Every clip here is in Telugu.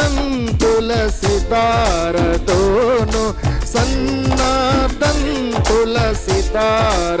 సన్నాదంతుల సితారతోను సన్నాదంతుల సితార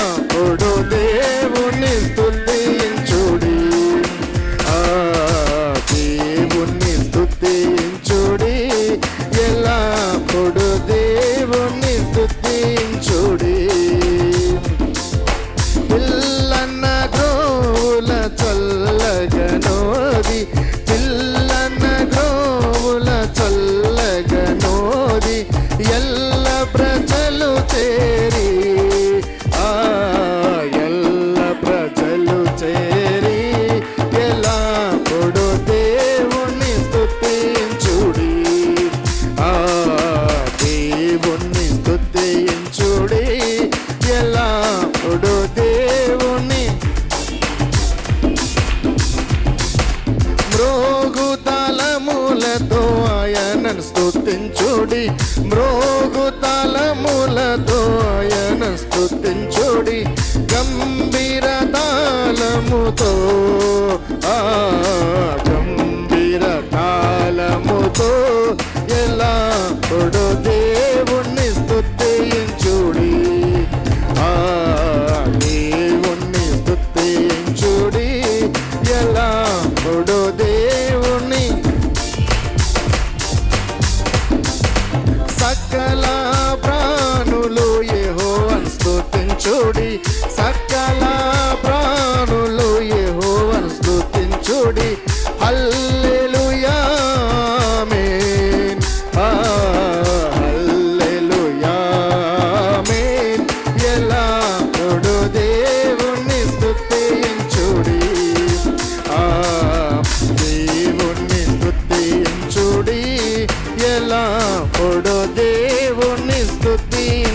తలములతో ఆయనను స్థుతించుడి మ్రోగు తలములతో ఆయన స్థుతించుడి గంభీర తాళముతో ఆ ప్రాణులు ఏహో స్తుతించుడి. could be.